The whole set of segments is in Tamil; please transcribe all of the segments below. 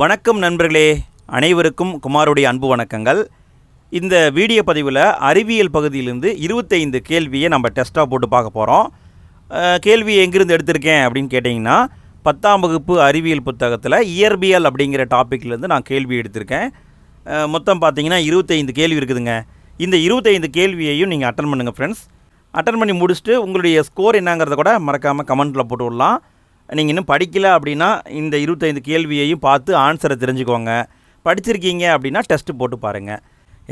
வணக்கம் நண்பர்களே. அனைவருக்கும் குமாருடைய அன்பு வணக்கங்கள். இந்த வீடியோ பதிவில் அறிவியல் பகுதியிலிருந்து இருபத்தைந்து கேள்வியை நம்ம டெஸ்ட்டாக போட்டு பார்க்க போகிறோம் கேள்வி எங்கிருந்து எடுத்திருக்கேன் அப்படின்னு கேட்டிங்கன்னா பத்தாம் வகுப்பு அறிவியல் புத்தகத்தில் இயற்பியல் அப்படிங்கிற டாப்பிக்லேருந்து நான் கேள்வி எடுத்திருக்கேன். மொத்தம் பார்த்தீங்கன்னா இருபத்தைந்து கேள்வி இருக்குதுங்க. இந்த இருபத்தைந்து கேள்வியையும் நீங்கள் அட்டன் பண்ணுங்கள் ஃப்ரெண்ட்ஸ் அட்டன் பண்ணி முடிச்சுட்டு உங்களுடைய ஸ்கோர் என்னங்கிறத கூட மறக்காமல் கமெண்ட்டில் போட்டு விடலாம். நீங்கள் இன்னும் படிக்கலை அப்படின்னா இந்த இருபத்தைந்து கேள்வியையும் பார்த்து ஆன்சரை தெரிஞ்சுக்கோங்க. படிச்சிருக்கீங்க அப்படின்னா டெஸ்ட்டு போட்டு பாருங்கள்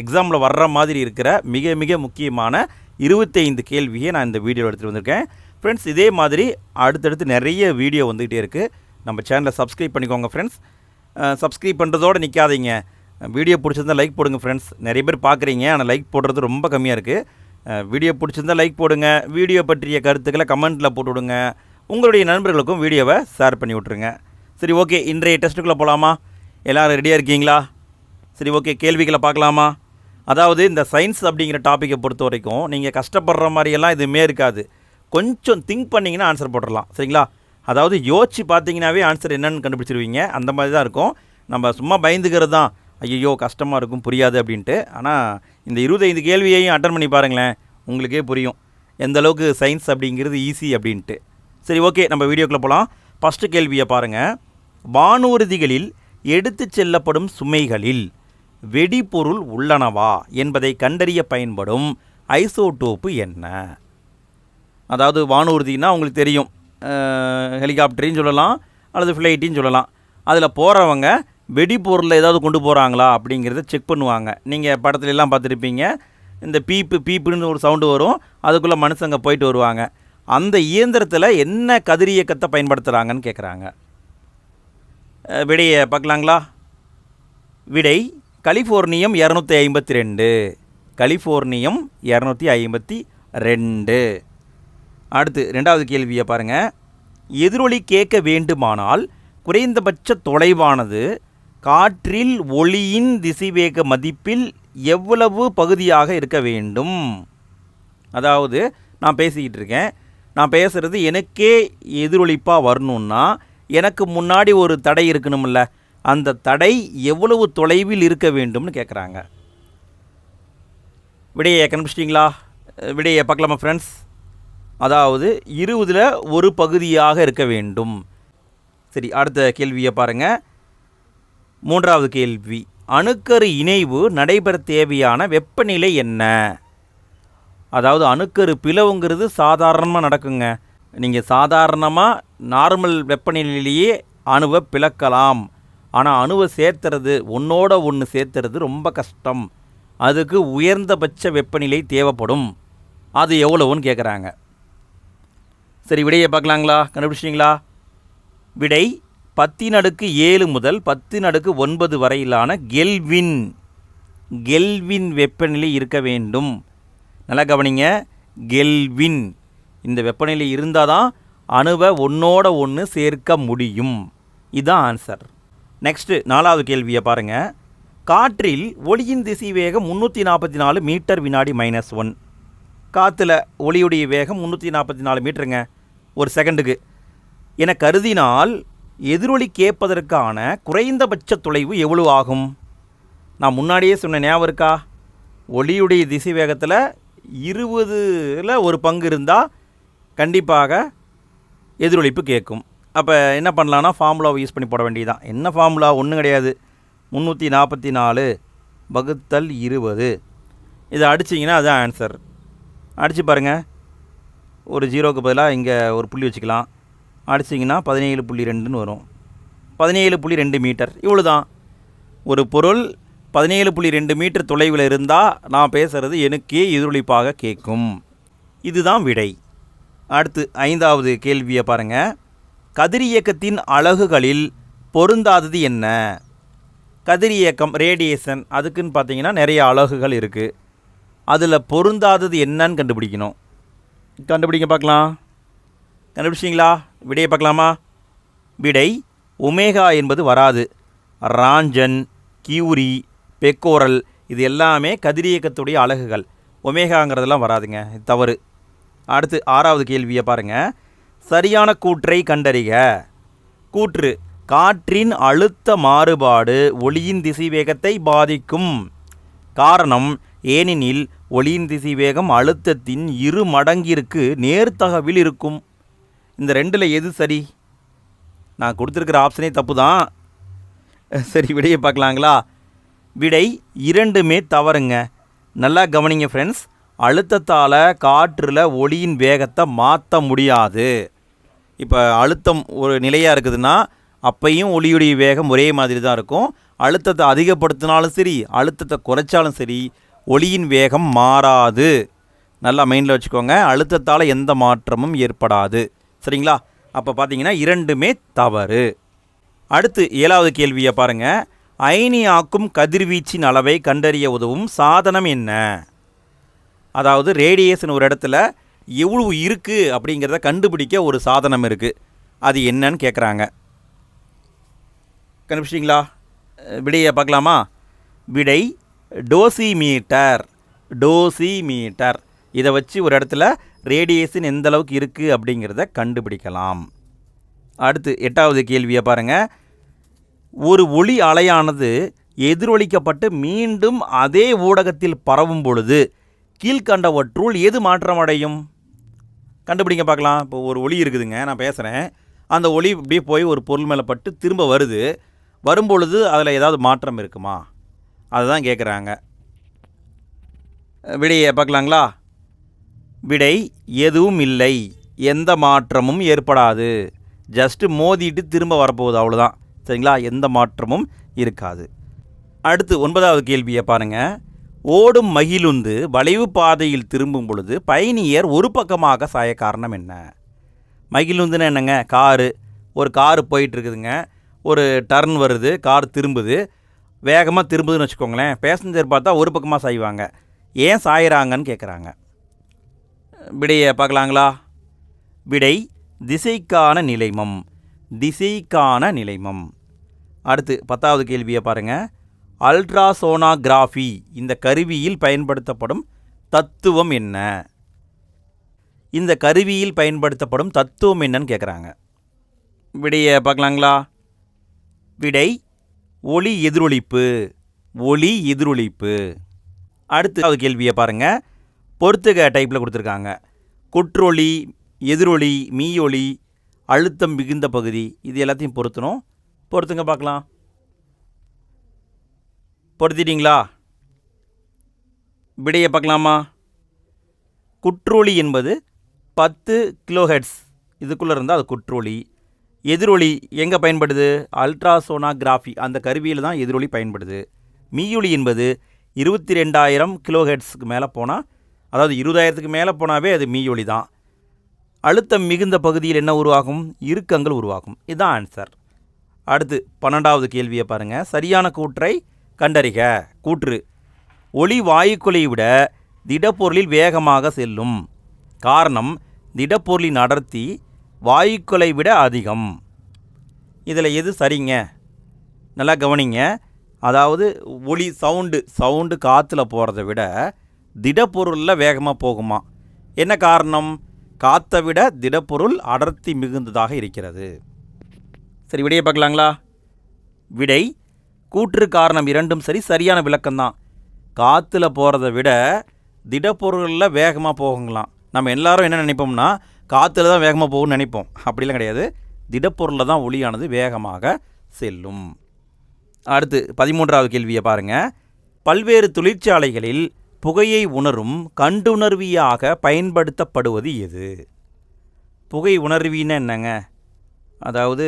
எக்ஸாமில் வர்ற மாதிரி இருக்கிற மிக மிக முக்கியமான இருபத்தைந்து கேள்வியை நான் இந்த வீடியோ எடுத்துகிட்டு வந்திருக்கேன். ஃப்ரெண்ட்ஸ் இதே மாதிரி அடுத்தடுத்து நிறைய வீடியோ வந்துக்கிட்டே இருக்குது நம்ம சேனலை சப்ஸ்கிரைப் பண்ணிக்கோங்க ஃப்ரெண்ட்ஸ் சப்ஸ்கிரைப் பண்ணுறதோடு நிற்காதீங்க வீடியோ பிடிச்சிருந்தா லைக் போடுங்க ஃப்ரெண்ட்ஸ் நிறைய பேர் பார்க்குறீங்க ஆனால் லைக் போடுறது ரொம்ப கம்மியாக இருக்குது வீடியோ பிடிச்சிருந்தா லைக் போடுங்க. வீடியோ பற்றிய கருத்துக்களை கமெண்ட்டில் போட்டு விடுங்க உங்களுடைய நண்பர்களுக்கும் வீடியோவை ஷேர் பண்ணி விட்ருங்க சரி ஓகே இன்றைய டெஸ்ட்டுக்குள்ளே போகலாமா எல்லோரும் ரெடியாக இருக்கீங்களா? சரி ஓகே கேள்விகளை பார்க்கலாமா? அதாவது இந்த சயின்ஸ் அப்படிங்கிற டாப்பிக்கை பொறுத்த வரைக்கும் நீங்கள் கஷ்டப்படுற மாதிரியெல்லாம் எதுவுமே இருக்காது. கொஞ்சம் திங்க் பண்ணிங்கன்னா ஆன்சர் போட்டுடலாம். சரிங்களா? அதாவது யோசிச்சு பார்த்தீங்கன்னாவே ஆன்சர் என்னென்னு கண்டுபிடிச்சிருவீங்க. அந்த மாதிரி தான் இருக்கும். நம்ம சும்மா பயந்துக்கிறது தான். ஐயோ கஷ்டமாக இருக்கும் புரியாது அப்படின்ட்டு. ஆனால் இந்த இருபத்தைந்து கேள்வியையும் அட்டன் பண்ணி பாருங்களேன். உங்களுக்கே புரியும். எந்த அளவுக்கு சயின்ஸ் அப்படிங்கிறது ஈஸி அப்படின்ட்டு. சரி ஓகே நம்ம வீடியோக்குள்ளே போகலாம் ஃபஸ்ட்டு கேள்வியை பாருங்கள் வானூர்திகளில் எடுத்துச் செல்லப்படும் சுமைகளில் வெடிபொருள் உள்ளனவா என்பதை கண்டறிய பயன்படும் ஐசோடோப்பு என்ன? அதாவது வானூர்தினா உங்களுக்கு தெரியும். ஹெலிகாப்டரையும் சொல்லலாம் அல்லது ஃப்ளைட்டையும் சொல்லலாம். அதில் போகிறவங்க வெடிபொருளில் ஏதாவது கொண்டு போகிறாங்களா அப்படிங்கிறத செக் பண்ணுவாங்க. நீங்கள் படத்துலலாம் பார்த்துருப்பீங்க. இந்த பீப்பு பீப்புன்னு ஒரு சவுண்டு வரும். அதுக்குள்ளே மனுஷங்க போயிட்டு வருவாங்க. அந்த இயந்திரத்தில் என்ன கதிரியக்கத்தை பயன்படுத்துகிறாங்கன்னு கேட்குறாங்க விடையை பார்க்கலாங்களா? விடை கலிஃபோர்னியம் இரநூத்தி ஐம்பத்தி ரெண்டு. கலிஃபோர்னியம் இரநூத்தி ஐம்பத்தி ரெண்டு. அடுத்து ரெண்டாவது கேள்வியை பாருங்கள் எதிரொலி கேட்க வேண்டுமானால் குறைந்தபட்ச தொலைவானது காற்றில் ஒளியின் திசைவேக மதிப்பில் எவ்வளவு பகுதியாக இருக்க வேண்டும்? அதாவது நான் பேசிக்கிட்டு இருக்கேன். நான் பேசுகிறது எனக்கே எதிரொலிப்பாக வரணும்னா எனக்கு முன்னாடி ஒரு தடை இருக்கணும்ல. அந்த தடை எவ்வளவு தொலைவில் இருக்க வேண்டும்னு கேட்குறாங்க விடையை கண்டுபிடிச்சிட்டிங்களா? விடையை பார்க்கலாமா ஃப்ரெண்ட்ஸ் அதாவது இருபதில் ஒரு பகுதியாக இருக்க வேண்டும். சரி அடுத்த கேள்வியை பாருங்கள் மூன்றாவது கேள்வி. அணுக்கரு இணைவு நடைபெற தேவையான வெப்பநிலை என்ன? அதாவது அணுக்கரு பிளவுங்கிறது சாதாரணமாக நடக்குங்க. நீங்கள் சாதாரணமாக நார்மல் வெப்பநிலையிலேயே அணுவை பிளக்கலாம். ஆனால் அணுவை சேர்த்துறது ஒன்றோட ஒன்று சேர்த்துறது ரொம்ப கஷ்டம். அதுக்கு உயர்ந்தபட்ச வெப்பநிலை தேவைப்படும். அது எவ்வளவுன்னு கேட்குறாங்க சரி விடையை பார்க்கலாங்களா? கண்டுபிடிச்சிங்களா விடை பத்தின் அடுக்கு ஏழு முதல் பத்தின் அடுக்கு ஒன்பது வரையிலான கெல்வின் கெல்வின் வெப்பநிலை இருக்க வேண்டும். நல்லா கவனிங்க. கெல்வின். இந்த வெப்பநிலை இருந்தால் தான் அணுவை ஒன்றோட ஒன்று சேர்க்க முடியும். இதுதான் ஆன்சர் நெக்ஸ்ட்டு நாலாவது கேள்வியை பாருங்கள் காற்றில் ஒளியின் திசை வேகம் முந்நூற்றி நாற்பத்தி நாலு மீட்டர் வினாடி மைனஸ் ஒன் காற்றுல ஒளியுடைய வேகம் முந்நூற்றி நாற்பத்தி நாலு மீட்டருங்க. ஒரு செகண்டுக்கு என கருதினால் எதிரொலி கேட்பதற்கான குறைந்தபட்ச தொலைவு எவ்வளவு ஆகும்? நான் முன்னாடியே சொன்ன ஞாபகம் இருக்கா? ஒளியுடைய திசை வேகத்தில் இருபதில் ஒரு பங்கு இருந்தால் கண்டிப்பாக எதிரொலிப்பு கேட்கும். அப்போ என்ன பண்ணலான்னா ஃபார்முலாவை யூஸ் பண்ணி போட வேண்டியதுதான். என்ன ஃபார்முலா ஒன்றும் கிடையாது. முந்நூற்றி நாற்பத்தி நாலு வகுத்தல் இருபது. இதை அடிச்சிங்கன்னா அதுதான் ஆன்சர் அடித்து பாருங்கள் ஒரு ஜீரோக்கு பதிலாக இங்கே ஒரு புள்ளி வச்சுக்கலாம். அடிச்சிங்கன்னா பதினேழு புள்ளி ரெண்டுன்னு வரும். பதினேழு புள்ளி ரெண்டு மீட்டர். இவ்வளோ தான் ஒரு பொருள் பதினேழு புள்ளி ரெண்டு மீட்டர் தொலைவில் இருந்தால் நான் பேசுகிறது எனக்கே எதிரொலிப்பாக கேட்கும். இதுதான் விடை. அடுத்து ஐந்தாவது கேள்வியை பாருங்கள் கதிரியக்கத்தின் அலகுகளில் பொருந்தாதது என்ன? கதிரியக்கம் ரேடியேஷன் அதுக்குன்னு பார்த்தீங்கன்னா நிறைய அலகுகள் இருக்குது அதில் பொருந்தாதது என்னன்னு கண்டுபிடிக்கணும். கண்டுபிடிங்க பார்க்கலாம். கண்டுபிடிச்சிங்களா விடையை பார்க்கலாமா? விடை ஒமேகா என்பது வராது. ராஞ்சன் கியூரி பெக்கோரல் இது எல்லாமே கதிரியக்கத்துடைய அலகுகள். ஒமேகாங்கிறதெல்லாம் வராதுங்க இது தவறு. அடுத்து ஆறாவது கேள்வியை பாருங்கள் சரியான கூற்றை கண்டறிக. கூற்று காற்றின் அழுத்த மாறுபாடு ஒளியின் திசைவேகத்தை பாதிக்கும். காரணம் ஏனெனில் ஒளியின் திசைவேகம் அழுத்தத்தின் இரு மடங்கிற்கு நேர்த்தகவில் இருக்கும். இந்த ரெண்டில் எது சரி? நான் கொடுத்துருக்கிற ஆப்ஷனே தப்பு தான் சரி விடையை பார்க்கலாங்களா? விடை இரண்டுமே தவறுங்க. நல்லா கவனிங்க ஃப்ரெண்ட்ஸ் அழுத்தத்தால் காற்றில் ஒளியின் வேகத்தை மாற்ற முடியாது. இப்போ அழுத்தம் ஒரு நிலையாக இருக்குதுன்னா அப்பையும் ஒளியுடைய வேகம் ஒரே மாதிரி தான் இருக்கும். அழுத்தத்தை அதிகப்படுத்தினாலும் சரி அழுத்தத்தை குறைச்சாலும் சரி ஒளியின் வேகம் மாறாது. நல்லா மைண்டில் வச்சுக்கோங்க. அழுத்தத்தால் எந்த மாற்றமும் ஏற்படாது. சரிங்களா? அப்போ பார்த்தீங்கன்னா இரண்டுமே தவறு. அடுத்து ஏழாவது கேள்வியை பாருங்கள் அயனியாக்கும் கதிர்வீச்சின் அளவை கண்டறிய உதவும் சாதனம் என்ன? அதாவது ரேடியேஷன் ஒரு இடத்துல எவ்வளவு இருக்குது அப்படிங்கிறத கண்டுபிடிக்க ஒரு சாதனம் இருக்குது அது என்னன்னு கேட்குறாங்க கண்டுபிடிச்சிங்களா விடையை பார்க்கலாமா? விடை டோசிமீட்டர். டோசிமீட்டர். இதை வச்சு ஒரு இடத்துல ரேடியேஷன் எந்த அளவுக்கு இருக்குது அப்படிங்கிறத கண்டுபிடிக்கலாம். அடுத்து எட்டாவது கேள்வியை பாருங்கள் ஒரு ஒளி அலையானது எதிரொலிக்கப்பட்டு மீண்டும் அதே ஊடகத்தில் பரவும் பொழுது கீழ்கண்டவற்றுள் எது மாற்றமடையும்? கண்டுபிடிங்க பார்க்கலாம். இப்போ ஒரு ஒளி இருக்குதுங்க நான் பேசுகிறேன் அந்த ஒளி இப்படியே போய் ஒரு பொருள் மேலே பட்டு திரும்ப வருது. வரும்பொழுது அதில் ஏதாவது மாற்றம் இருக்குமா? அதுதான் கேட்குறாங்க விடையை பார்க்கலாங்களா? விடை எதுவும் இல்லை. எந்த மாற்றமும் ஏற்படாது. ஜஸ்ட்டு மோதிட்டு திரும்ப வரப்போகுது அவ்வளோதான் சரிங்களா? எந்த மாற்றமும் இருக்காது. அடுத்து ஒன்பதாவது கேள்வியை பாருங்கள் ஓடும் மகிழுந்து வளைவு பாதையில் திரும்பும் பொழுது பயணியர் ஒரு பக்கமாக சாய காரணம் என்ன? மகிழுந்துன்னு என்னங்க? காரு. ஒரு காரு போயிட்டுருக்குதுங்க. ஒரு டர்ன் வருது கார் திரும்புது. வேகமாக திரும்புதுன்னு வச்சுக்கோங்களேன். பேசஞ்சர் பார்த்தா ஒரு பக்கமாக சாய்வாங்க. ஏன் சாயிறாங்கன்னு கேட்குறாங்க விடையை பார்க்கலாங்களா? விடை திசைக்கான நிலைமம். திசைக்கான நிலைமம். அடுத்து பத்தாவது கேள்வியை பாருங்கள் அல்ட்ராசோனாகிராஃபி இந்த கருவியில் பயன்படுத்தப்படும் தத்துவம் என்ன? இந்த கருவியில் பயன்படுத்தப்படும் தத்துவம் என்னன்னு கேட்குறாங்க விடையை பார்க்கலாங்களா? விடை ஒளி எதிரொலிப்பு ஒளி எதிரொலிப்பு. அடுத்த கேள்வியை பாருங்கள் பொறுத்துக டைப்பில் கொடுத்துருக்காங்க. குற்றொளி எதிரொலி மீயொலி அழுத்தம் மிகுந்த பகுதி. இது எல்லாத்தையும் பொருத்தணும். பொறுத்துங்க பார்க்கலாம். பொருத்திட்டீங்களா? விடையை பார்க்கலாமா? குற்றொளி என்பது பத்து கிலோஹெட்ஸ் இதுக்குள்ளே இருந்தால் அது குற்றோலி எதிரொலி எங்கே பயன்படுது? அல்ட்ராசோனாகிராஃபி. அந்த கருவியில் தான் எதிரொலி பயன்படுது. மீயொலி என்பது இருபத்தி ரெண்டாயிரம் கிலோஹெட்ஸுக்கு மேலே போனால் அதாவது இருபதாயிரத்துக்கு மேலே போனாவே அது மீயொலி தான். அழுத்தம் மிகுந்த பகுதியில் என்ன உருவாகும்? இறுக்கங்கள் உருவாகும். இதுதான் ஆன்சர் அடுத்து பன்னெண்டாவது கேள்வியை பாருங்கள் சரியான கூற்றை கண்டறிக. கூற்று. ஒளி வாயுக்குலை விட திடப்பொருளில் வேகமாக செல்லும். காரணம் திடப்பொருளின் அடர்த்தி வாயுக்களை விட அதிகம். இதில் எது சரிங்க? நல்லா கவனிங்க. அதாவது ஒளி சவுண்டு சவுண்டு காற்றுல போகிறத விட திடப்பொருளில் வேகமாக போகுமா? என்ன காரணம்? காற்றை விட திடப்பொருள் அடர்த்தி மிகுந்ததாக இருக்கிறது. சரி விடையை பார்க்கலாங்களா? விடை கூற்று காரணம் இரண்டும் சரி சரியான விளக்கம்தான். காற்றுல போகிறத விட திடப்பொருளில் வேகமாக போகுங்களாம். நம்ம எல்லாரும் என்ன நினைப்போம்னா காற்றுல தான் வேகமாக போகும்னு நினைப்போம். அப்படிலாம் கிடையாது. திடப்பொருளில் தான் ஒளியானது வேகமாக செல்லும். அடுத்து பதிமூன்றாவது கேள்வியை பாருங்கள் பல்வேறு தொழிற்சாலைகளில் புகையை உணரும் கண்டுணர்வியாக பயன்படுத்தப்படுவது எது? புகை உணர்வின்னா என்னங்க? அதாவது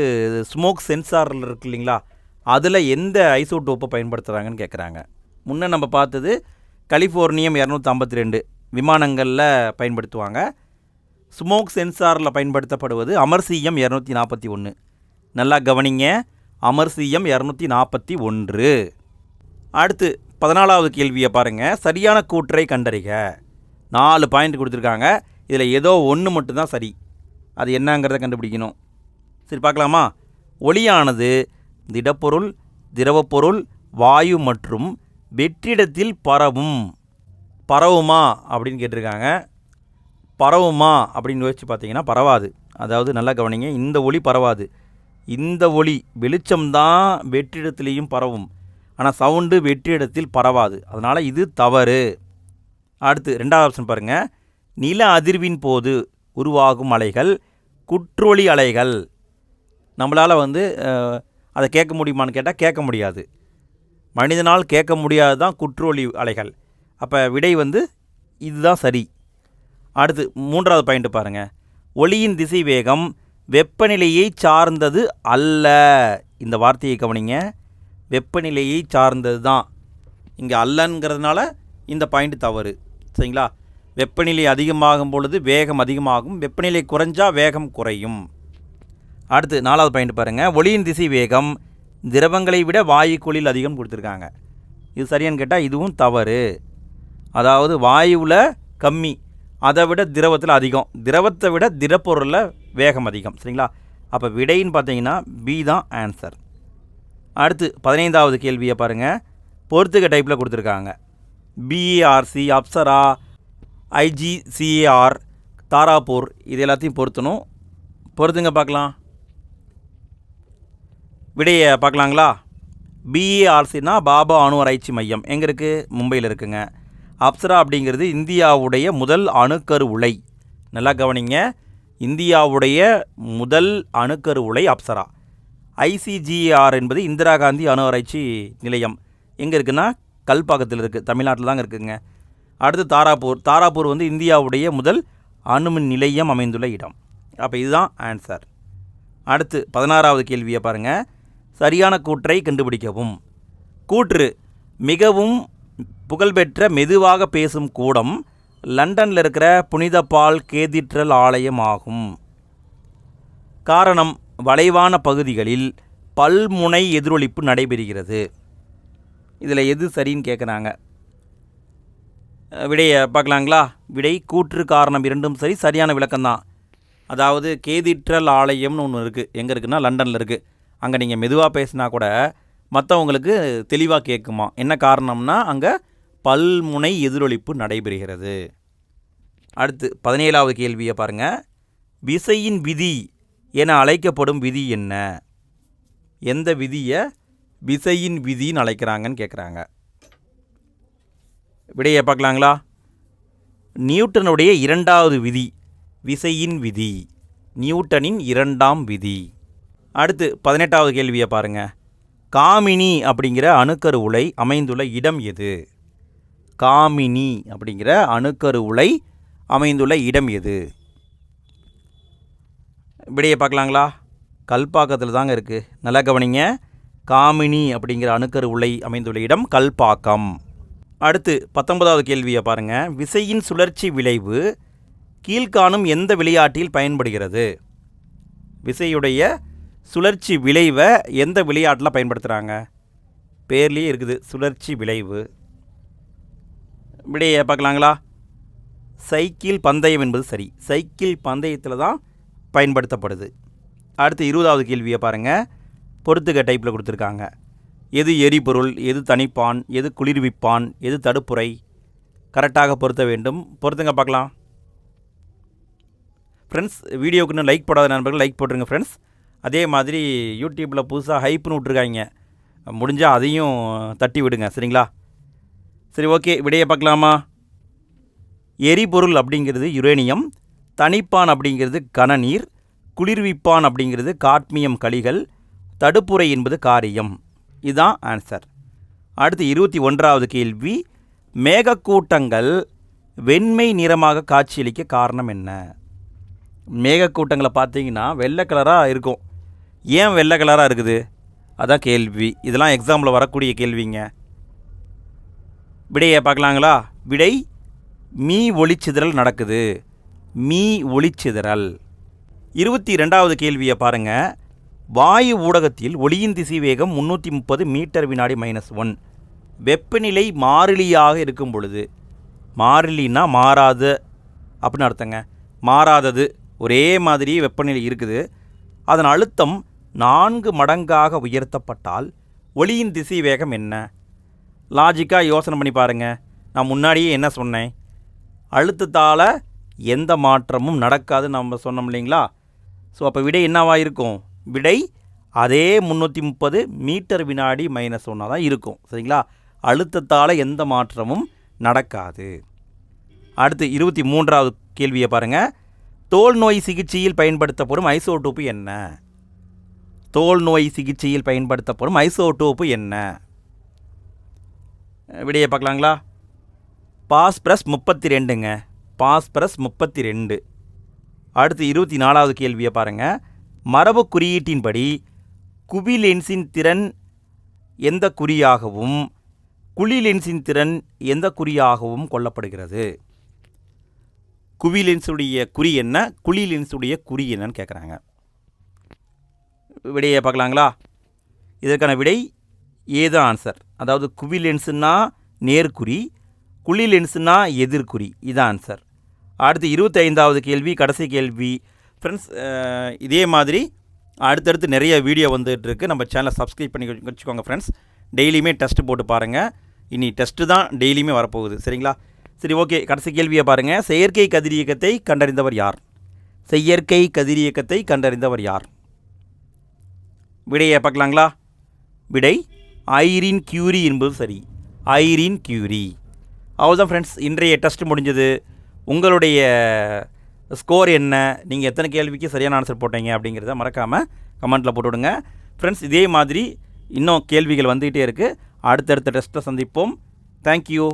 ஸ்மோக் சென்சாரில் இருக்கு இல்லைங்களா? அதில் எந்த ஐசோடோப்பை பயன்படுத்துகிறாங்கன்னு கேட்குறாங்க முன்ன நம்ம பார்த்தது கலிஃபோர்னியம் இரநூத்தி ஐம்பத்தி ரெண்டு விமானங்களில் பயன்படுத்துவாங்க. ஸ்மோக் சென்சாரில் பயன்படுத்தப்படுவது அமர்சியம் இரநூத்தி நாற்பத்தி ஒன்று நல்லா கவனிங்க. அமர்சியம் இரநூத்தி நாற்பத்தி ஒன்று. அடுத்து பதினாலாவது கேள்வியை பாருங்கள் சரியான கூற்றை கண்டறிக. நாலு பாயிண்ட் கொடுத்துருக்காங்க. இதில் ஏதோ ஒன்று மட்டும்தான் சரி. அது என்னங்கிறத கண்டுபிடிக்கணும். சரி பார்க்கலாமா? ஒளியானது திடப்பொருள் திரவப்பொருள் வாயு மற்றும் வெற்றிடத்தில் பரவும். பரவுமா அப்படின்னு கேட்டிருக்காங்க. பரவுமா அப்படின்னு யோசிச்சு பார்த்தீங்கன்னா பரவாது. அதாவது நல்லா கவனிங்க இந்த ஒளி பரவாது. இந்த ஒளி வெளிச்சம்தான் வெற்றிடத்துலேயும் பரவும். ஆனால் சவுண்டு வெற்றிடத்தில் பரவாது. அதனால் இது தவறு. அடுத்து ரெண்டாவது ஆப்ஷன் பாருங்கள் நில அதிர்வின் போது உருவாகும் அலைகள் குற்றொளி அலைகள். நம்மளால் வந்து அதை கேட்க முடியுமான்னு கேட்டால் கேட்க முடியாது. மனிதனால் கேட்க முடியாது தான் குற்றொளி அலைகள். அப்போ விடை வந்து இதுதான் சரி. அடுத்து மூன்றாவது பாயிண்ட் பாருங்கள் ஒளியின் திசை வேகம் வெப்பநிலையை சார்ந்தது அல்ல. இந்த வார்த்தையை கவனிங்க. வெப்பநிலையை சார்ந்தது தான். இங்கே அல்லங்கிறதுனால இந்த பாயிண்ட் தவறு. சரிங்களா? வெப்பநிலை அதிகமாகும் பொழுது வேகம் அதிகமாகும். வெப்பநிலை குறைஞ்சா வேகம் குறையும். அடுத்து நாலாவது பாயிண்ட் பாருங்கள் ஒளியின் திசை வேகம் திரவங்களை விட வாயுக்குழில் அதிகம் கொடுத்துருக்காங்க. இது சரியான்னு கேட்டால் இதுவும் தவறு. அதாவது வாயுவில் கம்மி அதை விட திரவத்தில் அதிகம். திரவத்தை விட திடப்பொருளில் வேகம் அதிகம். சரிங்களா? அப்போ விடைன்னு பார்த்தீங்கன்னா பி தான் ஆன்சர் அடுத்து பதினைந்தாவது கேள்வியை பாருங்கள் பொறுத்துக்க டைப்பில் கொடுத்துருக்காங்க. பிஏஆர்சி அப்சரா ஐஜிசிஏஆர் தாராப்பூர் இது எல்லாத்தையும் பொருத்தணும். பொறுத்துங்க பார்க்கலாம். விடையை பார்க்கலாங்களா? பிஏஆர்சினா பாபா அணு ஆராய்ச்சி மையம். எங்கே இருக்குது மும்பையில் இருக்குங்க. அப்சரா அப்படிங்கிறது இந்தியாவுடைய முதல் அணுக்கரு உலை. நல்லா கவனிங்க. இந்தியாவுடைய முதல் அணுக்கரு உலை அப்சரா. ஐசிஜிஆர் என்பது இந்திரா காந்தி அணு ஆராய்ச்சி நிலையம். எங்கே இருக்குன்னா கல்பாக்கத்தில் இருக்குது தமிழ்நாட்டில் தாங்க இருக்குங்க. அடுத்து தாராப்பூர் தாராப்பூர் வந்து இந்தியாவுடைய முதல் அணுமின் நிலையம் அமைந்துள்ள இடம். அப்போ இதுதான் ஆன்சர். அடுத்து பதினாறாவது கேள்வியை பாருங்கள் சரியான கூற்றை கண்டுபிடிக்கவும். கூற்று மிகவும் புகழ்பெற்ற மெதுவாக பேசும் கூடம் லண்டனில் இருக்கிற புனித பால் கேதீட்ரல் ஆலயம் ஆகும். காரணம் வளைவான பகுதிகளில் பல்முனை எதிரொலிப்பு நடைபெறுகிறது. இதில் எது சரின்னு கேட்குறாங்க. விடையை பார்க்கலாங்களா? விடை கூற்று காரணம் இரண்டும் சரி சரியான விளக்கம்தான் அதாவது கேதிற்றல் ஆலயம்னு ஒன்று இருக்குது எங்கே இருக்குன்னா லண்டனில் இருக்குது அங்கே நீங்கள் மெதுவாக பேசினா கூட மற்றவங்களுக்கு தெளிவாக கேட்குமா. என்ன காரணம்னா அங்கே பல்முனை எதிரொலிப்பு நடைபெறுகிறது. அடுத்து பதினேழாவது கேள்வியை பாருங்கள் விசையின் விதி என அழைக்கப்படும் விதி என்ன? எந்த விதியை விசையின் விதின்னு அழைக்கிறாங்கன்னு கேட்குறாங்க விடையை பார்க்கலாங்களா? நியூட்டனுடைய இரண்டாவது விதி விசையின் விதி நியூட்டனின் இரண்டாம் விதி. அடுத்து பதினெட்டாவது கேள்வியை பாருங்கள் காமினி அப்படிங்கிற அணுக்கரு உலை அமைந்துள்ள இடம் எது? காமினி அப்படிங்கிற அணுக்கரு உலை அமைந்துள்ள இடம் எது? விடையை பார்க்கலாங்களா? கல்பாக்கத்தில் தாங்க இருக்குது நல்லா கவனிங்க. காமினி அப்படிங்கிற அணுக்கரு உலை அமைந்துள்ள இடம் கல்பாக்கம். அடுத்து பத்தொன்பதாவது கேள்வியை பாருங்கள் விசையின் சுழற்சி விளைவு கீழ்காணும் எந்த விளையாட்டில் பயன்படுகிறது? விசையுடைய சுழற்சி விளைவை எந்த விளையாட்டில் பயன்படுத்துகிறாங்க பேர்லேயே இருக்குது. சுழற்சி விளைவு. விடையை பார்க்கலாங்களா? சைக்கிள் பந்தயம் என்பது சரி. சைக்கிள் பந்தயத்தில் தான் பயன்படுத்தப்படுது. அடுத்து இருபதாவது கேள்வியை பாருங்கள் பொறுத்துக்க டைப்பில் கொடுத்துருக்காங்க. எது எரிபொருள் எது தனிப்பான் எது குளிர்விப்பான் எது தடுப்புரை கரெக்டாக பொருத்த வேண்டும். பொறுத்துங்க பார்க்கலாம். ஃப்ரெண்ட்ஸ் வீடியோக்கு இன்னும் லைக் போடாத நண்பர்கள் லைக் போட்டுருங்க ஃப்ரெண்ட்ஸ் அதே மாதிரி யூடியூப்பில் புதுசாக ஹைப்னு விட்ருக்காங்க முடிஞ்சால் அதையும் தட்டி விடுங்க சரிங்களா? சரி ஓகே விடையை பார்க்கலாமா? எரிபொருள் அப்படிங்கிறது யுரேனியம் தணிப்பான் அப்படிங்கிறது கனநீர் குளிர்விப்பான் அப்படிங்கிறது காட்மியம் களிகள் தடுப்புரை என்பது காரியம். இதுதான் ஆன்சர் அடுத்து இருபத்தி ஒன்றாவது கேள்வி மேகக்கூட்டங்கள் வெண்மை நிறமாக காட்சியளிக்க காரணம் என்ன? மேகக்கூட்டங்களை பார்த்தீங்கன்னா வெள்ளை கலராக இருக்கும். ஏன் வெள்ளை கலராக இருக்குது? அதான் கேள்வி. இதெல்லாம் எக்ஸாமில் வரக்கூடிய கேள்விங்க. விடையை பார்க்கலாங்களா? விடை மீ ஒளிச்சிதறல் நடக்குது. மீ ஒளிச்சிதறல். இருபத்தி ரெண்டாவது கேள்வியை பாருங்கள் வாயு ஊடகத்தில் ஒளியின் திசை வேகம் முந்நூற்றி முப்பது மீட்டர் வினாடி மைனஸ் ஒன் வெப்பநிலை மாறிலியாக இருக்கும் பொழுது மாறிலின்னா மாறாது அப்படின்னு அர்த்தங்க. மாறாதது ஒரே மாதிரி வெப்பநிலை இருக்குது. அதன் அழுத்தம் நான்கு மடங்காக உயர்த்தப்பட்டால் ஒளியின் திசை வேகம் என்ன? லாஜிக்காக யோசனை பண்ணி பாருங்கள் நான் முன்னாடியே என்ன சொன்னேன்? அழுத்தத்தால் எந்த மாற்றமும் நடக்காதுன்னு நம்ம சொன்னோம் இல்லைங்களா? ஸோ அப்போ விடை என்னவாக இருக்கும்? விடை அதே முந்நூற்றி முப்பது மீட்டர் வினாடி மைனஸ் ஒன்றா தான் இருக்கும். சரிங்களா? அழுத்தத்தால் எந்த மாற்றமும் நடக்காது. அடுத்து இருபத்தி மூன்றாவது கேள்வியை பாருங்கள் தோல் நோய் சிகிச்சையில் பயன்படுத்தப்படும் ஐசோடோப்பு என்ன? தோல் நோய் சிகிச்சையில் பயன்படுத்தப்படும் ஐசோடோப்பு என்ன? விடையை பார்க்கலாங்களா? பாஸ்பரஸ் முப்பத்தி ரெண்டுங்க. பாஸ்பரஸ் முப்பத்தி ரெண்டு அடுத்து இருபத்தி நாலாவது கேள்வியை பாருங்கள் மரபு குறியீட்டின்படி குவி லென்ஸின் திறன் எந்த குறியாகவும் குழி லென்ஸின் திறன் எந்த குறியாகவும் கொல்லப்படுகிறது குவி லென்ஸுடைய குறி என்ன குழி லென்ஸுடைய குறி என்னன்னு கேட்குறாங்க விடையை பார்க்கலாங்களா? இதற்கான விடை ஏதோ ஆன்சர். அதாவது குவி லென்ஸுன்னா நேர்குறி குழி லென்ஸுன்னா எதிர்குறி. இதான் ஆன்சர். அடுத்து இருபத்தைந்தாவது கேள்வி கடைசி கேள்வி. ஃப்ரெண்ட்ஸ் இதே மாதிரி அடுத்தடுத்து நிறைய வீடியோ வந்துகிட்ருக்கு நம்ம சேனலை சப்ஸ்கிரைப் பண்ணி வச்சுக்கோங்க ஃப்ரெண்ட்ஸ் டெய்லியுமே டெஸ்ட் போட்டு பாருங்கள் இனி டெஸ்ட்டு தான் டெய்லியுமே வரப்போகுது. சரிங்களா? சரி ஓகே கடைசி கேள்வியை பாருங்கள் செயற்கை கதிரியக்கத்தை கண்டறிந்தவர் யார்? செயற்கை கதிரியக்கத்தை கண்டறிந்தவர் யார்? விடையை பார்க்கலாங்களா? விடை ஐரின் கியூரி என்பது சரி. Irene Curie. அவ்வளோதான் ஃப்ரெண்ட்ஸ் இன்றைய டெஸ்ட் முடிஞ்சது. உங்களுடைய ஸ்கோர் என்ன? நீங்கள் எத்தனை கேள்விக்கு சரியான ஆன்சர் போட்டீங்க அப்படிங்கிறத மறக்காமல் கமெண்ட்டில் போட்டு விடுங்க ஃப்ரெண்ட்ஸ் இதே மாதிரி இன்னும் கேள்விகள் வந்துகிட்டே இருக்குது அடுத்தடுத்த டெஸ்ட்டை சந்திப்போம். தேங்க்யூ